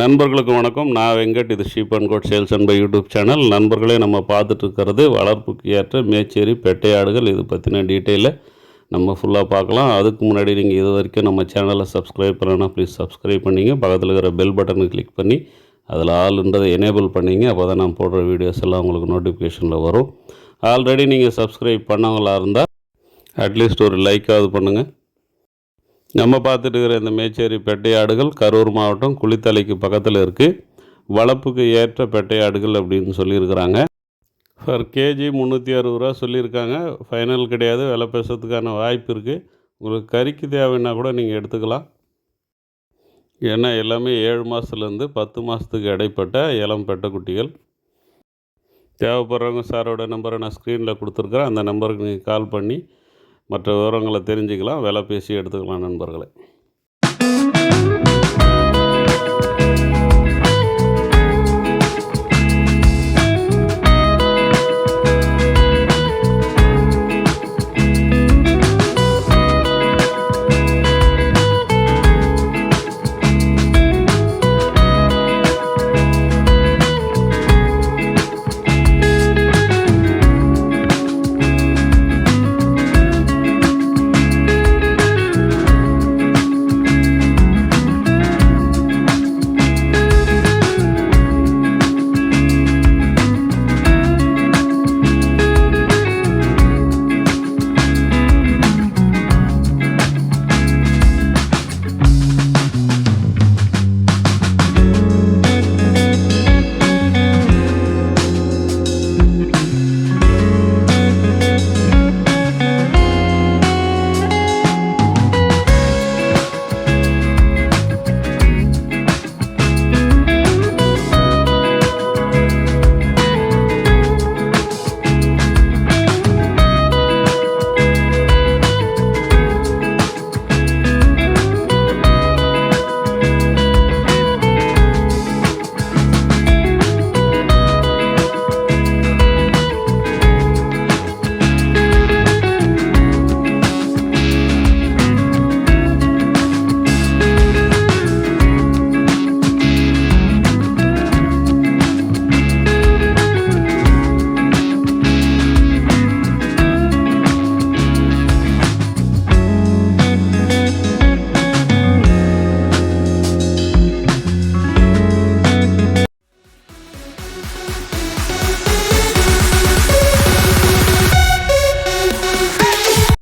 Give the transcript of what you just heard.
நண்பர்களுக்கு வணக்கம். நான் வெங்கட். இது sheep and goat sales and buy YouTube channel. நண்பர்களே நம்ம பார்த்துட்டு இருக்கிறது வளர்ப்புக்கு ஏற்ற மேச்சேரி பெட்டையாடுகள். இது பற்றின டீட்டெயிலை நம்ம ஃபுல்லாக பார்க்கலாம். அதுக்கு முன்னாடி நீங்கள் இது வரைக்கும் நம்ம சேனலை சப்ஸ்கிரைப் பண்ணலன்னா ப்ளீஸ் சப்ஸ்கிரைப் பண்ணிங்க. பக்கத்தில் இருக்கிற பெல் பட்டனை கிளிக் பண்ணி அதில் ஆளுன்றதை எனேபிள் பண்ணிங்க. அப்போ தான் நான் போடுற வீடியோஸ் எல்லாம் உங்களுக்கு நோட்டிஃபிகேஷனில் வரும். ஆல்ரெடி நீங்கள் சப்ஸ்கிரைப் பண்ணவங்களாக இருந்தால் அட்லீஸ்ட் ஒரு லைக்காவது பண்ணுங்கள் நம்ம பார்த்துட்டு இருக்கிற இந்த மேச்சேரி பெட்டையாடுகள் கரூர் மாவட்டம் குளித்தலைக்கு பக்கத்தில் இருக்குது வளர்ப்புக்கு ஏற்ற பெட்டையாடுகள் அப்படின்னு சொல்லியிருக்கிறாங்க. ஃபர் கேஜி முந்நூற்றி அறுபது ரூபா சொல்லியிருக்காங்க. ஃபைனல் கிடையாது விலை பேசுறதுக்கான வாய்ப்பு இருக்குது உங்களுக்கு கறிக்கு தேவைன்னா கூட நீங்கள் எடுத்துக்கலாம். ஏன்னா எல்லாமே ஏழு மாதத்துலேருந்து பத்து மாதத்துக்கு இடைப்பட்ட இளம் பெட்டைக்குட்டிகள். தேவைப்படுறவங்க சாரோட நம்பரை நான் ஸ்க்ரீனில் கொடுத்துருக்குறேன். அந்த நம்பருக்கு நீங்கள் கால் பண்ணி மற்ற விவரங்களை தெரிஞ்சுக்கலாம் விலை பேசி எடுத்துக்கலாம் நண்பர்களே.